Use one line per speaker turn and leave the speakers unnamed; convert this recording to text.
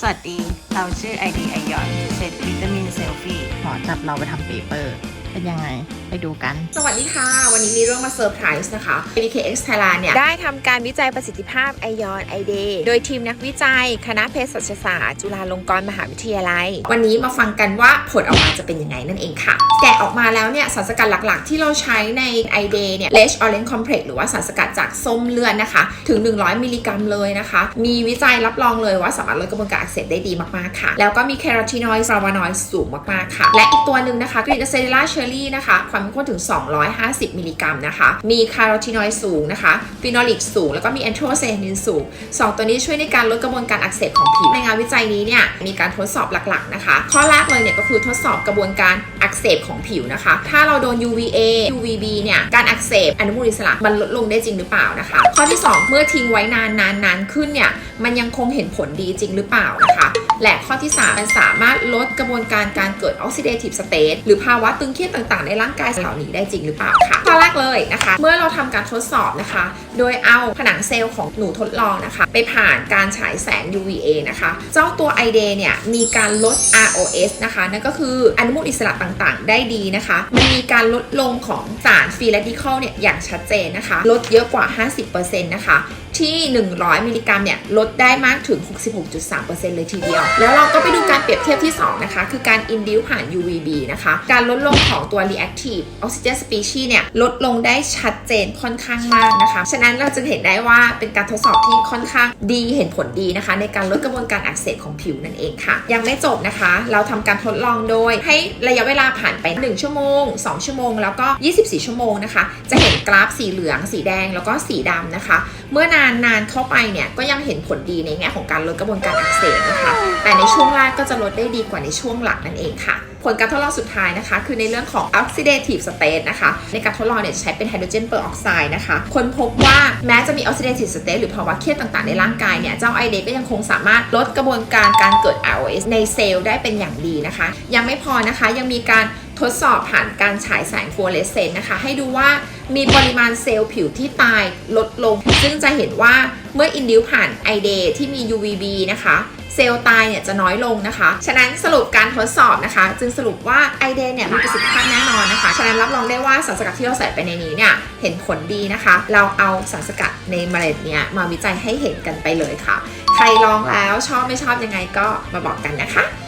สวัสดี เราชื่อไอดีไอยอนเซตวิตามินเซลฟี่หมอจับเราไปทำเปเปอร์ เป็นยังไง ไปดูกัน
สวัสดีค่ะ วันนี้มีเรื่องมาเซอร์ไพรส์นะคะ ADKX Thailand เนี่ย ได้ทำการวิจัยประสิทธิภาพไอยอนไอเดโดยทีมนักวิจัย คณะเภสัชศาสตร์ จุฬาลงกรณ์มหาวิทยาลัย วันนี้มาฟังกันว่าผลออกมาจะเป็นยังไงนั่นเองค่ะ แกะออกมาแล้วเนี่ยสารสกัดหลักๆ ที่เราใช้ในไอเดเนี่ย Leche Orange Complex หรือว่าสารสกัดจากส้มเลือดนะคะ ถึง 100 มิลลิกรัมเลยนะคะ มีวิจัยรับรองเลยว่าสามารถลดกระบวนการอักเสบได้ดีมากๆค่ะ แล้วก็มีแคโรทีนอยด์ฟลาวานอยด์สูงมากๆค่ะ และอีกตัวหนึ่งนะคะกรีนเซลล่าเชอร์รี่นะคะความเข้มข้นถึง 250 มิลลิกรัมนะคะ มีคาร์โรทีนอยด์สูงนะคะฟีนอลิกสูง แล้วก็มีแอนโทรไซยานินสูง 2 ตัวนี้ช่วยในการลดกระบวนการอักเสบของผิว ในงานวิจัยนี้เนี่ยมีการทดสอบหลักๆนะคะ ข้อแรกเลยเนี่ยก็คือทดสอบกระบวนการอักเสบของผิวนะคะ ถ้าเราโดน UVA UVB เนี่ยการอักเสบอนุมูลอิสระมันลดลงได้จริงหรือเปล่านะคะ ข้อที่ 2 เมื่อทิ้งไว้นานนานนานขึ้นเนี่ยมันยังคงเห็นผลดีจริงหรือเปล่านะคะ และข้อที่ 3 มันสามารถลดกระบวนการการเกิด oxidative state หรือภาวะตึงเครียดต่างๆ ในร่างกายเหล่านี้ได้จริงหรือเปล่าค่ะข้อแรกเลยนะคะ เมื่อเราทำการทดสอบนะคะ โดยเอาผนังเซลล์ของหนูทดลองนะคะ ไปผ่านการฉายแสง UVA นะคะ เจ้าตัว i d เนี่ยมีการลด ROS นะคะนั่นก็คืออนุมูลอิสระต่างๆ ได้ดีนะคะ มันมีการลดลงของสารฟรีเรดิคอลเนี่ยอย่างชัดเจนนะคะ ลดเยอะกว่า 50%นะคะ ที่ 100 มิลลิกรัมเนี่ยลดได้มากถึง 66.3%เลยทีเดียว แล้วเราก็ไปดูการเปรียบเทียบที่ 2 นะคะ คือการ induce ผ่าน UVB นะคะ การลดลงของตัว reactive oxygen species เนี่ยลดลงได้ชัดเจนค่อนข้างมากนะคะ ฉะนั้นเราจึงเห็นได้ว่าเป็นการทดสอบที่ค่อนข้างดีเห็นผลดีนะคะ ในการลดกระบวนการอักเสบของผิวนั่นเองค่ะ ยังไม่จบนะคะ เราทำการทดลองโดย ให้ระยะเวลาผ่านไป 1 ชั่วโมง 2 ชั่วโมง แล้วก็ 24 ชั่วโมงนะคะ จะเห็นกราฟสีเหลือง สีแดงแล้วก็สีดำนะคะ เมื่อนานนานเข้าไปเนี่ยก็ยังเห็นผลดีในแง่ของการลดกระบวนการอักเสบนะคะ แต่ในช่วงแรกก็จะลดได้ดีกว่าในช่วงหลังนั่นเองค่ะ ผลการทดลองสุดท้ายนะคะ คือในเรื่องของ oxidative state นะคะ ในการทดลองเนี่ยจะใช้เป็นไฮโดรเจนเปอร์ออกไซด์นะคะค้นพบว่าแม้จะมี oxidative state หรือภาวะเครียดต่างๆ ในร่างกายเนี่ย เจ้าไอเดก็ยังคงสามารถลดกระบวนการการเกิด ROS ในเซลล์ได้เป็นอย่างดีนะคะ ยังไม่พอนะคะยังมีการ ทดสอบผ่านการฉายแสงฟลูออเรสเซนต์นะคะ ให้ดูว่ามีปริมาณเซลล์ผิวที่ตายลดลง ซึ่งจะเห็นว่าเมื่ออินดิวผ่านไอเดที่มี UVB นะคะเซลล์ตายเนี่ยจะน้อยลงนะคะ ฉะนั้นสรุปการทดสอบนะคะ จึงสรุปว่าไอเดเนี่ยมีประสิทธิภาพแน่นอนนะคะ ฉะนั้นรับรองได้ว่าสารสกัดที่เราใส่ไปในนี้เนี่ยเห็นผลดีนะคะ เราเอาสารสกัดในเมล็ดเนี่ยมาวิจัยให้เห็นกันไปเลยค่ะ ใครลองแล้วชอบไม่ชอบยังไงก็มาบอกกันนะคะ